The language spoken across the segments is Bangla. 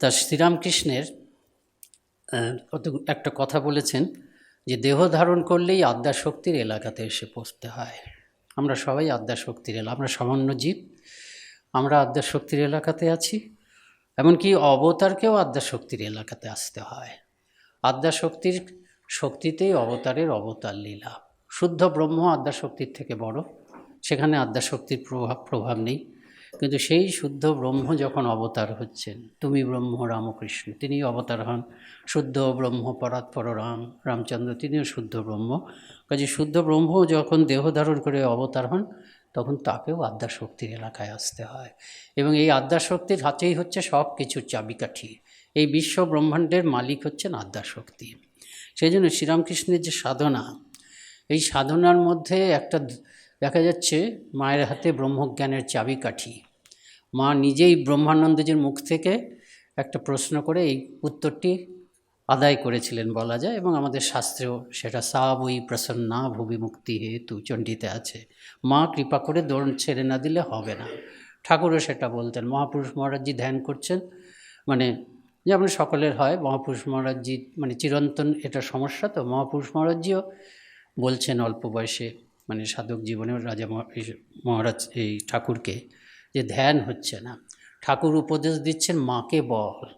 তা শ্রীরামকৃষ্ণের কত- একটা কথা বলেছেন যে দেহ ধারণ করলেই আদ্যাশক্তির এলাকাতে এসে পৌঁছতে হয়। আমরা সবাই আদ্যাশক্তির এলাকা আমরা সামান্য জীব আমরা আদ্যাশক্তির এলাকাতে আছি, এমনকি অবতারকেও আদ্যাশক্তির এলাকাতে আসতে হয়। আদ্যাশক্তির শক্তিতেই অবতারের অবতার লীলা। শুদ্ধ ব্রহ্ম আদ্যাশক্তির থেকে বড়, সেখানে আদ্যাশক্তির প্রভাব প্রভাব নেই। কিন্তু সেই শুদ্ধ ব্রহ্ম যখন অবতার হচ্ছেন, তুমি ব্রহ্ম, রামকৃষ্ণ তিনি অবতার হন। শুদ্ধ ব্রহ্ম পরাৎপর রাম, রামচন্দ্র, তিনিও শুদ্ধ ব্রহ্ম। কাজে শুদ্ধ ব্রহ্ম যখন দেহ ধারণ করে অবতার হন, তখন তাকেও আদ্যাশক্তির এলাকায় আসতে হয়। এবং এই আদ্যাশক্তির হাতেই হচ্ছে সব কিছুর চাবিকাঠি। এই বিশ্ব ব্রহ্মাণ্ডের মালিক হচ্ছেন আদ্যাশক্তি। সেই জন্য শ্রীরামকৃষ্ণের যে সাধনা, এই সাধনার মধ্যে একটা দেখা যাচ্ছে মায়ের হাতে ব্রহ্মজ্ঞানের চাবিকাঠি। মা নিজেই ব্রহ্মানন্দজির মুখ থেকে একটা প্রশ্ন করে এই উত্তরটি আদায় করেছিলেন বলা যায় এবং আমাদের শাস্ত্রেও সেটা সা বই প্রসন্না ভুবি মুক্তি হেতু চণ্ডীতে আছে। মা কৃপা করে দৌড় ছেড়ে না দিলে হবে না। ঠাকুরও সেটা বলতেন, মহাপুরুষ মহারাজজি ধ্যান করছেন। মানে যেমন সকলের হয়, মহাপুরুষ মহারাজজি মানে চিরন্তন এটা সমস্যা, তো মহাপুরুষ মহারাজজিও বলছেন অল্প বয়সে মানে সাধক জীবনে রাজা মহারাজ, এই ঠাকুরকে যে ধ্যান হচ্ছে না। ঠাকুর উপদেশ দিচ্ছেন, মাকে বল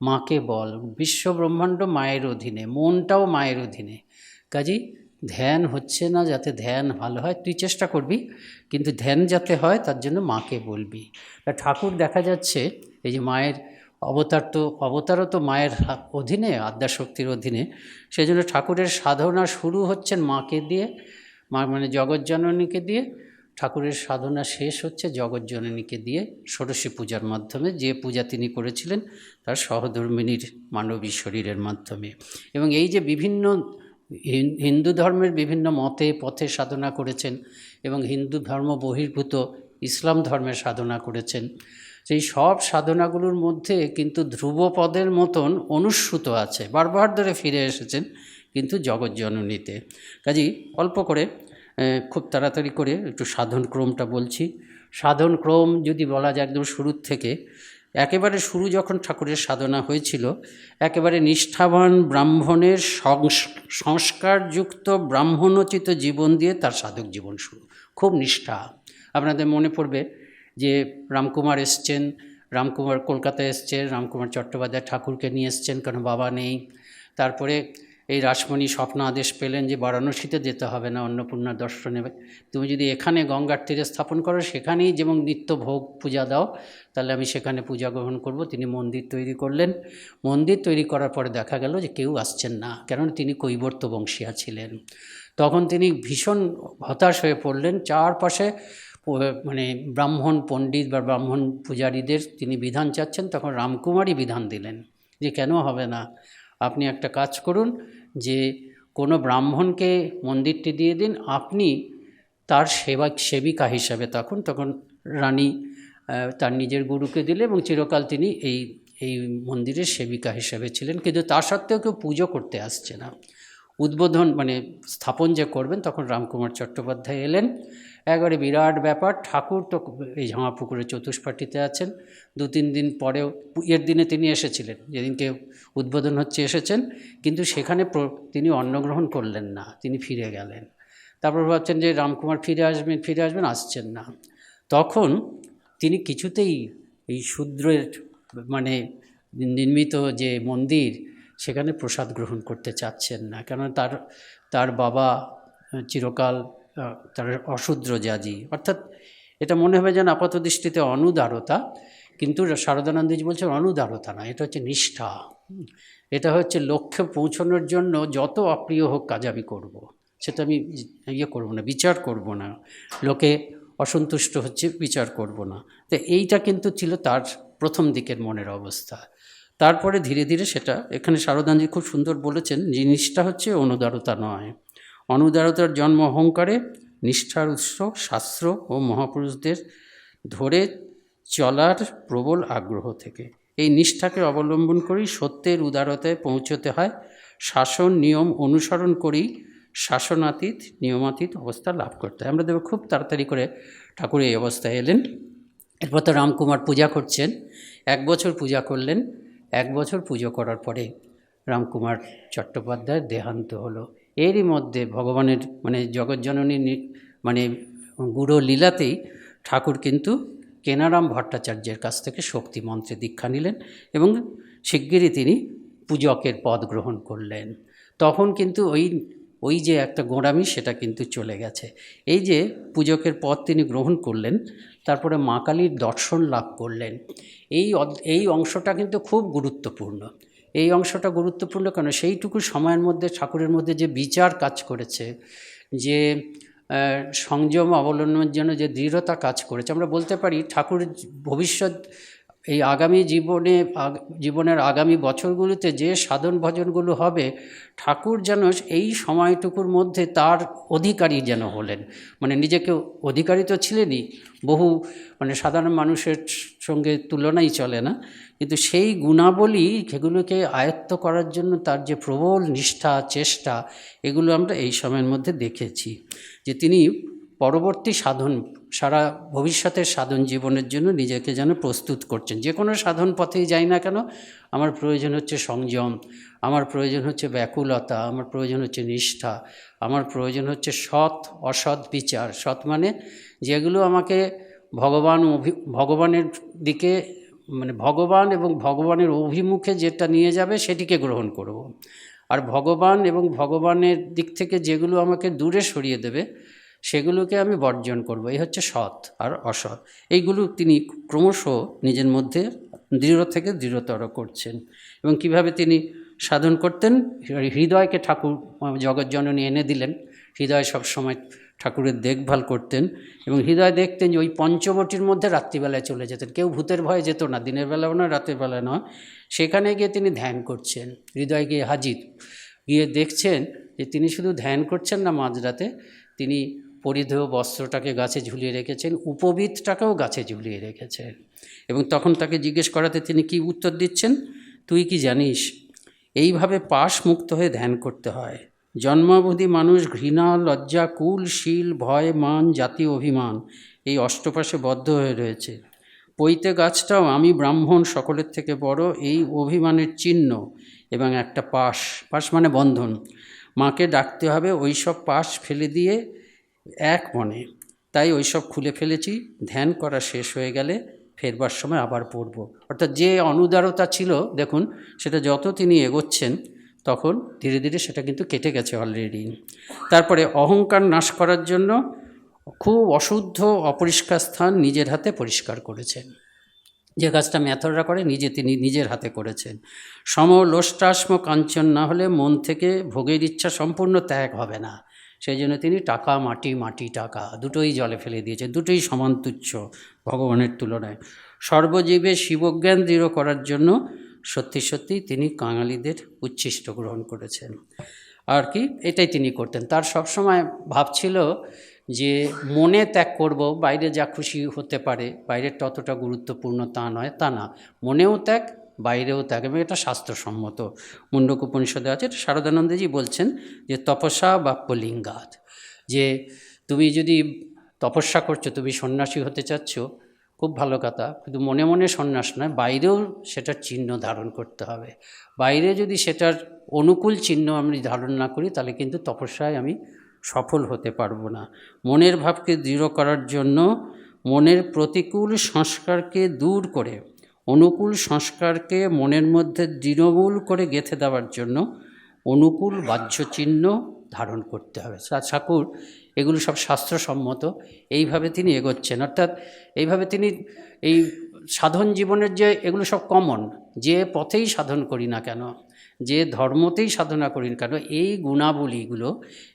মাকে বল বিশ্ব ব্রহ্মাণ্ড মায়ের অধীনে, মনটাও মায়ের অধীনে। কাজেই ধ্যান হচ্ছে না, যাতে ধ্যান ভালো হয়, তুই চেষ্টা করবি, কিন্তু ধ্যান যাতে হয়, তার জন্য মাকে বলবি। তা ঠাকুর দেখা যাচ্ছে, এই যে মায়ের অবতার তো, অবতারও তো মায়ের অধীনে, আদ্যাশক্তির অধীনে সেই জন্য ঠাকুরের সাধনা শুরু হচ্ছেন মাকে দিয়ে। মা মানে জগজ্জননীকে দিয়ে, ঠাকুরের সাধনা শেষ হচ্ছে জগজ্জননীকে দিয়ে ষোড়শী পূজার মাধ্যমে, যে পূজা তিনি করেছিলেন তার সহধর্মিনীর মানবী শরীরের মাধ্যমে। এবং এই যে বিভিন্ন হিন- হিন্দু ধর্মের বিভিন্ন মতে, পথে সাধনা করেছেন এবং হিন্দু ধর্ম বহির্ভূত, ইসলাম ধর্মের সাধনা করেছেন, সেই সব সাধনাগুলোর মধ্যে কিন্তু ধ্রুবপদের মতন অনুস্যুত আছে, বারবার ধরে ফিরে এসেছেন কিন্তু জগজ্জননীতে কাজেই অল্প করে খুব তাড়াতাড়ি করে একটু সাধন ক্রমটা বলছি। সাধন ক্রম যদি বলা যায় একদম শুরুর থেকে, একেবারে শুরু যখন ঠাকুরের সাধনা হয়েছিল, একেবারে নিষ্ঠাবান ব্রাহ্মণের সংস- সংস্কারযুক্ত ব্রাহ্মণোচিত জীবন দিয়ে তার সাধক জীবন শুরু। খুব নিষ্ঠা। আপনাদের মনে পড়বে যে রামকুমার এসছেন, রামকুমার কলকাতায় এসছেন রামকুমার চট্টোপাধ্যায় ঠাকুরকে নিয়ে এসছেন কারণ বাবা নেই? তারপরে এই রাসমণি স্বপ্ন আদেশ পেলেন যে বারাণসীতে যেতে হবে না অন্নপূর্ণা দর্শনে। তুমি যদি এখানে গঙ্গার তীরে স্থাপন করো, সেখানেই যেমন নিত্য ভোগ পূজা দাও, তাহলে আমি সেখানে পূজা গ্রহণ করব। তিনি মন্দির তৈরি করলেন। মন্দির তৈরি করার পরে দেখা গেল যে কেউ আসছেন না, কেননা তিনি কৈবর্ত বংশীয়া ছিলেন। তখন তিনি ভীষণ হতাশ হয়ে পড়লেন। চারপাশে মানে ব্রাহ্মণ পণ্ডিত বা ব্রাহ্মণ পূজারীদের তিনি বিধান চাচ্ছেন। তখন রামকুমারী বিধান দিলেন যে কেন হবে না? আপনি একটা কাজ করুন যে কোনো ব্রাহ্মণকে মন্দিরটি দিয়ে দিন, আপনি তার সেবা, সেবিকা হিসাবে তখন তখন রানী তার নিজের গুরুকে দিলে এবং চিরকাল তিনি এই এই মন্দিরের সেবিকা হিসাবে ছিলেন। কিন্তু তা সত্ত্বেও কেউ পুজো করতে আসছে না। উদ্বোধন মানে স্থাপন যে করবেন, তখন রামকুমার চট্টোপাধ্যায় এলেন। একবারে বিরাট ব্যাপার, ঠাকুর তো এই ঝামাপুকুরের চতুষ্পাটিতে আছেন। দু তিন দিন পরেও, এর দিনে তিনি এসেছিলেন, যেদিনকে উদ্বোধন হচ্ছে এসেছেন, কিন্তু সেখানে তিনি অন্নগ্রহণ করলেন না, তিনি ফিরে গেলেন। তারপর ভাবছেন যে রামকুমার ফিরে আসবেন ফিরে আসবেন, আসছেন না। তখন তিনি কিছুতেই এই শূদ্রের মানে নির্মিত যে মন্দির সেখানে প্রসাদ গ্রহণ করতে চাচ্ছেন না। কেননা তার তার বাবা চিরকাল তার অশূদ্র জাজি। অর্থাৎ এটা মনে হবে যেন আপাত দৃষ্টিতে অনুদারতা, কিন্তু শারদানন্দজি বলছেন অনুদারতা না, এটা হচ্ছে নিষ্ঠা। এটা হচ্ছে লক্ষ্যে পৌঁছানোর জন্য যত অপ্রিয় হোক কাজ আমি করব। সেটা আমি ইয়ে করব না, বিচার করব না। লোকে অসন্তুষ্ট হচ্ছে, বিচার করব না। তো এইটা কিন্তু ছিল তার প্রথম দিকের মনের অবস্থা। তারপরে ধীরে ধীরে সেটা, এখানে শারদানজি খুব সুন্দর বলেছেন, জিনিসটা হচ্ছে অনুদারতা নয়। অনুদারতার জন্ম অহংকারে, নিষ্ঠার উৎস, শাস্ত্র ও মহাপুরুষদের ধরে চলার প্রবল আগ্রহ থেকে। এই নিষ্ঠাকে অবলম্বন করেই সত্যের উদারতায় পৌঁছতে হয়। শাসন নিয়ম অনুসরণ করেই শাসনাতীত, নিয়মাতীত অবস্থা লাভ করতে হয়। আমরা দেখব খুব তাড়াতাড়ি করে ঠাকুর এই অবস্থায় এলেন। এরপর তো রামকুমার পূজা করছেন, এক বছর পূজা করলেন। এক বছর পুজো করার পরে রামকুমার চট্টোপাধ্যায়ের দেহান্ত হলো। এরই মধ্যে ভগবানের মানে জগজ্জননী মানে গুড়ো লীলাতেই ঠাকুর কিন্তু কেনারাম ভট্টাচার্যের কাছ থেকে শক্তি মন্ত্রে দীক্ষা নিলেন এবং শিগগিরই তিনি পূজকের পদ গ্রহণ করলেন। তখন কিন্তু ওই ওই যে একটা গোঁড়ামি, সেটা কিন্তু চলে গেছে। এই যে পূজকের পথ তিনি গ্রহণ করলেন, তারপরে মা কালীর দর্শন লাভ করলেন। এই এই অংশটা কিন্তু খুব গুরুত্বপূর্ণ। এই অংশটা গুরুত্বপূর্ণ কেন? সেইটুকু সময়ের মধ্যে, ঠাকুরের মধ্যে যে বিচার কাজ করেছে, যে সংযম অবলম্বনের জন্য যে দৃঢ়তা কাজ করেছে, আমরা বলতে পারি ঠাকুর ভবিষ্যৎ এই আগামী জীবনে জীবনের আগামী বছরগুলোতে যে সাধন ভজনগুলো হবে, ঠাকুর যেন এই সময়টুকুর মধ্যে তার অধিকারী যেন হলেন। মানে নিজেকে অধিকারী তো ছিলেনই, বহু মানে সাধারণ মানুষের সঙ্গে তুলনাই চলে না। কিন্তু সেই গুণাবলী সেগুলোকে আয়ত্ত করার জন্য তার যে প্রবল নিষ্ঠা, চেষ্টা, এগুলো আমরা এই সময়ের মধ্যে দেখেছি। যে তিনি পরবর্তী সাধন, সারা ভবিষ্যতের সাধন জীবনের জন্য নিজেকে যেন প্রস্তুত করছেন যে কোনো সাধন পথেই যাই না কেন, আমার প্রয়োজন হচ্ছে সংযম, আমার প্রয়োজন হচ্ছে ব্যাকুলতা, আমার প্রয়োজন হচ্ছে নিষ্ঠা, আমার প্রয়োজন হচ্ছে সৎ, অসৎ বিচার সৎ মানে যেগুলো আমাকে ভগবান অভি, ভগবানের দিকে মানে ভগবান এবং ভগবানের অভিমুখে যেটা নিয়ে যাবে সেটিকে গ্রহণ করব। আর ভগবান এবং ভগবানের দিক থেকে যেগুলো আমাকে দূরে সরিয়ে দেবে সেগুলোকে আমি বর্জন করব। এই হচ্ছে সৎ আর অসৎ। এইগুলো তিনি ক্রমশ নিজের মধ্যে দৃঢ় থেকে দৃঢ়তর করছেন। এবং কীভাবে তিনি সাধন করতেন? হৃদয়কে ঠাকুর জগৎজননী এনে দিলেন। হৃদয় সবসময় ঠাকুরের দেখভাল করতেন এবং হৃদয় দেখতেন যে ওই পঞ্চবটির মধ্যে রাত্রিবেলায় চলে যেতেন। কেউ ভূতের ভয়ে যেত না, দিনের বেলাও নয়, রাতের বেলা নয়। সেখানে গিয়ে তিনি ধ্যান করছেন। হৃদয় গিয়ে হাজির। গিয়ে দেখছেন যে তিনি শুধু ধ্যান করছেন না, মাঝরাতে তিনি পরিধেয় বস্ত্রটাকে গাছে ঝুলিয়ে রেখেছেন উপবিদটাকেও গাছে ঝুলিয়ে রেখেছেন। এবং তখন তাকে জিজ্ঞেস করাতে তিনি কি উত্তর দিচ্ছেন? তুই কি জানিস? এইভাবে পাশ মুক্ত হয়ে ধ্যান করতে হয়। জন্মাবধি মানুষ ঘৃণা, লজ্জা, কুল, শীল, ভয়, মান, জাতি, অভিমান এই অষ্টপাশে বদ্ধ হয়ে রয়েছে। পৈতে গাছটাও আমি ব্রাহ্মণ সকলের থেকে বড়, এই অভিমানের চিহ্ন এবং একটা পাশ। পাশ মানে বন্ধন। মাকে ডাকতে হবে, ওই সব পাশ ফেলে দিয়ে এক মনে। তাই ওইসব খুলে ফেলেছি, ধ্যান করা শেষ হয়ে গেলে ফেরবার সময় আবার পড়ব। অর্থাৎ যে অনুদারতা ছিল, দেখুন, সেটা যত তিনি এগোচ্ছেন, তখন ধীরে ধীরে সেটা কিন্তু কেটে গেছে অলরেডি তারপরে অহংকার নাশ করার জন্য খুব অশুদ্ধ, অপরিষ্কার স্থান নিজের হাতে পরিষ্কার করেছেন। যে কাজটা ম্যাথররা করে, নিজে তিনি নিজের হাতে করেছেন। সম লোষ্টাশ্ম কাঞ্চন না হলে মন থেকে ভোগের ইচ্ছা সম্পূর্ণ ত্যাগ হবে না। সেই জন্য তিনি টাকা, মাটি মাটি, টাকা দুটোই জলে ফেলে দিয়েছে দুটোই সমান তুচ্ছ ভগবানের তুলনায়। সর্বজীবে শিবজ্ঞান দৃঢ় করার জন্য সত্যি সত্যি তিনি কাঙালিদের উচ্ছিষ্ট গ্রহণ করেছেন। আর কি? এটাই তিনি করতেন। তার সবসময় ভাব ছিল যে মনে ত্যাগ করব, বাইরে যা খুশি হতে পারে, বাইরের ততটা গুরুত্বপূর্ণ তা নয়, তা না। মনেও ত্যাগ বাইরেও ত্যাগ এবং এটা শাস্ত্রসম্মত। মুন্ডক উপনিষদে আছে, এটা শারদানন্দজি বলছেন যে তপস্যা বাপ্যলিঙ্গাত যে তুমি যদি তপস্যা করছ, তুমি সন্ন্যাসী হতে চাচ্ছ, খুব ভালো কথা, কিন্তু মনে মনে সন্ন্যাস নয়, বাইরেও সেটার চিহ্ন ধারণ করতে হবে। বাইরে যদি সেটার অনুকূল চিহ্ন আমি ধারণ না করি, তাহলে কিন্তু তপস্যায় আমি সফল হতে পারব না। মনের ভাবকে দৃঢ় করার জন্য মনের প্রতিকূল সংস্কারকে দূর করে অনুকূল সংস্কারকে মনের মধ্যে দৃঢ়মূল করে গেঁথে দেওয়ার জন্য অনুকূল বাহ্য চিহ্ন ধারণ করতে হবে। ঠাকুর, এগুলো সব শাস্ত্রসম্মত, এইভাবে তিনি এগোচ্ছেন। অর্থাৎ এইভাবে তিনি এই সাধন জীবনের যে এগুলো সব কমন যে পথেই সাধন করি না কেন, যে ধর্মতেই সাধনা করি না কেন, এই গুণাবলীগুলো,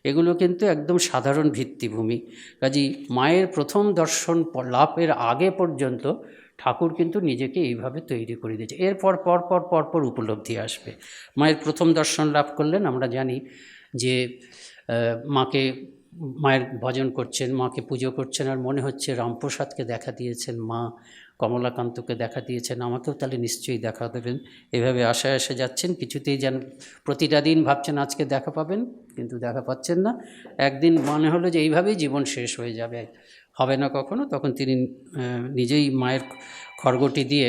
এগুলো কিন্তু একদম সাধারণ ভিত্তিভূমি। কাজী মায়ের প্রথম দর্শন লাভের আগে পর্যন্ত ঠাকুর কিন্তু নিজেকে এইভাবে তৈরি করে দিয়েছে। এরপর, পর পর পর পর উপলব্ধি আসবে। মায়ের প্রথম দর্শন লাভ করলেন, আমরা জানি যে মাকে মায়ের ভজন করছেন, মাকে পুজো করছেন, আর মনে হচ্ছে রামপ্রসাদকে দেখা দিয়েছেন, মা কমলাকান্তকে দেখা দিয়েছেন। আমাকেও তাহলে নিশ্চয়ই দেখা দেবেন। এভাবে আশায় এসে যাচ্ছেন, কিছুতেই যেন প্রতিটা দিন ভাবছেন, আজকে দেখা পাবেন, কিন্তু দেখা পাচ্ছেন না। একদিন মনে হলো যে, এইভাবেই জীবন শেষ হয়ে যাবে। হবে না কখনো, তখন তিনি নিজেই মায়ের খড়গটি দিয়ে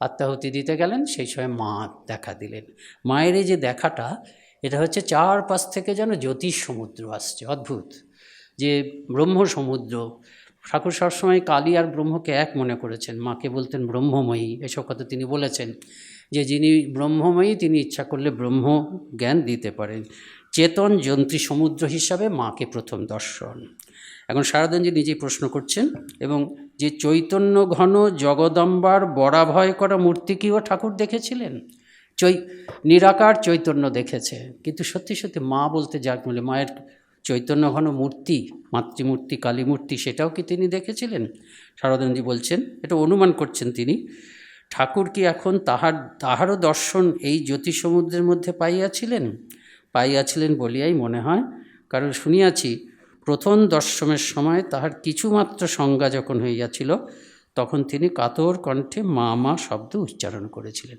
আত্মাহুতি দিতে গেলেন, সেই সময় মা দেখা দিলেন। মায়ের এই যে দেখাটা, এটা হচ্ছে চারপাশ থেকে যেন জ্যোতিষ সমুদ্র আসছে, অদ্ভুত। যে ব্রহ্ম সমুদ্র, ঠাকুর সবসময় কালী আর ব্রহ্মকে এক মনে করেছেন, মাকে বলতেন ব্রহ্মময়ী, এসব কথা তিনি বলেছেন। যে যিনি ব্রহ্মময়ী, তিনি ইচ্ছা করলে ব্রহ্ম জ্ঞান দিতে পারেন। চেতন যন্ত্রী সমুদ্র হিসাবে মাকে প্রথম দর্শন। এখন শারদানজি নিজেই প্রশ্ন করছেন এবং যে চৈতন্য ঘন জগদম্বার বরাভয় করা মূর্তি কিও ঠাকুর দেখেছিলেন? চৈ, নিরাকার চৈতন্য দেখেছে। কিন্তু সত্যি সত্যি মা বলতে যাক বলে মায়ের চৈতন্য ঘন মূর্তি, মাতৃমূর্তি কালী মূর্তি সেটাও কি তিনি দেখেছিলেন? শারদানজি বলছেন, এটা অনুমান করছেন তিনি, ঠাকুর কি এখন তাহার, তাহারও দর্শন এই জ্যোতিসমুদ্রের মধ্যে পাইয়াছিলেন? পাইয়াছিলেন বলিয়াই মনে হয়, কারণ শুনিয়াছি প্রথম দর্শমের সময় তাহার কিছুমাত্র সংজ্ঞা যখন হইয়াছিল, তখন তিনি কাতর কণ্ঠে মা মা শব্দ উচ্চারণ করেছিলেন।